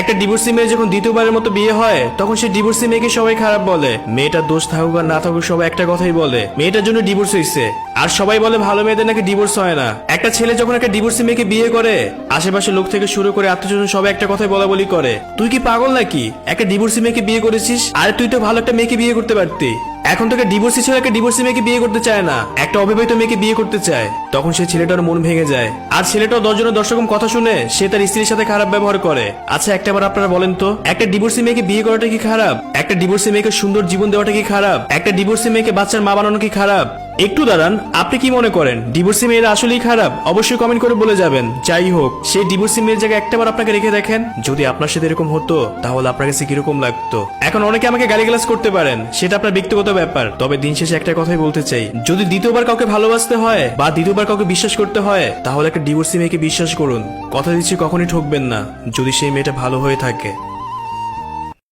একটা ডিভোর্সি মেয়ে যখন দ্বিতীয়বারের মতো বিয়ে হয়, তখন সে ডিভোর্সি মেয়েকে সবাই খারাপ বলে। মেয়েটার দোষ থাকুক আর না থাকুক সবাই একটা কথাই বলে। মেয়েটার জন্য ডিভোর্স হয়েছে আর সবাই বলে ভালো মেয়েদের নাকি ডিভোর্স হয় না। একটা ছেলে যখন একটা ডিভোর্সি মেয়েকে বিয়ে করে আশেপাশে লোক থেকে শুরু করে আত্মীয় সবাই একটা কথাই বলা বলি করে। তুই কি পাগল নাকি? একটা ডিভোর্সি মেয়েকে বিয়ে করেছিস? আর তুই তো ভালো একটা মেয়েকে বিয়ে করতে পারতি। এখন তোকে ডিভোর্সি ছেলে একটা ডিভোর্সি মেয়েকে বিয়ে করতে চায় না। একটা অবিবাহিত মেয়েকে বিয়ে করতে চায়। তখন সে ছেলেটার মন ভেঙে যায়। আর ছেলেটাও দশজনের দশ রকম কথা শুনে সে তার স্ত্রীর সাথে খারাপ ব্যবহার করে। আচ্ছা একটা বার আপনারা বলেন তো, একটা ডিভোর্সি মেয়েকে বিয়ে করাটা কি খারাপ? একটা ডিভোর্সি মেয়েকে সুন্দর জীবন দেওয়াটা কি খারাপ? একটা ডিভোর্সি মেয়েকে বাচ্চার মা বানানো কি খারাপ? একটু দাঁড়ান, আপনি কি মনে করেন? ডিভোর্সি মেয়েরা আসলেই খারাপ? অবশ্যই কমেন্ট করে বলে যাবেন। যাই হোক, সেই ডিভোর্সি মেয়ের জায়গায় একটাবার আপনাকে রেখে দেখেন। যদি আপনার সাথে এরকম হতো, তাহলে আপনার কাছে কীরকম লাগতো? এখন অনেকে আমাকে গালিগালাজ করতে পারেন, সেটা আপনার ব্যক্তিগত ব্যাপার। তবে দিন শেষে একটা কথাই বলতে চাই, যদি দ্বিতীয়বার কাউকে ভালোবাসতে হয় বা দ্বিতীয়বার কাউকে বিশ্বাস করতে হয়, তাহলে একটা ডিভোর্সি মেয়েকে বিশ্বাস করুন। কথা দিচ্ছি কখনই ঠকবেন না, যদি সেই মেয়েটা ভালো হয়ে থাকে।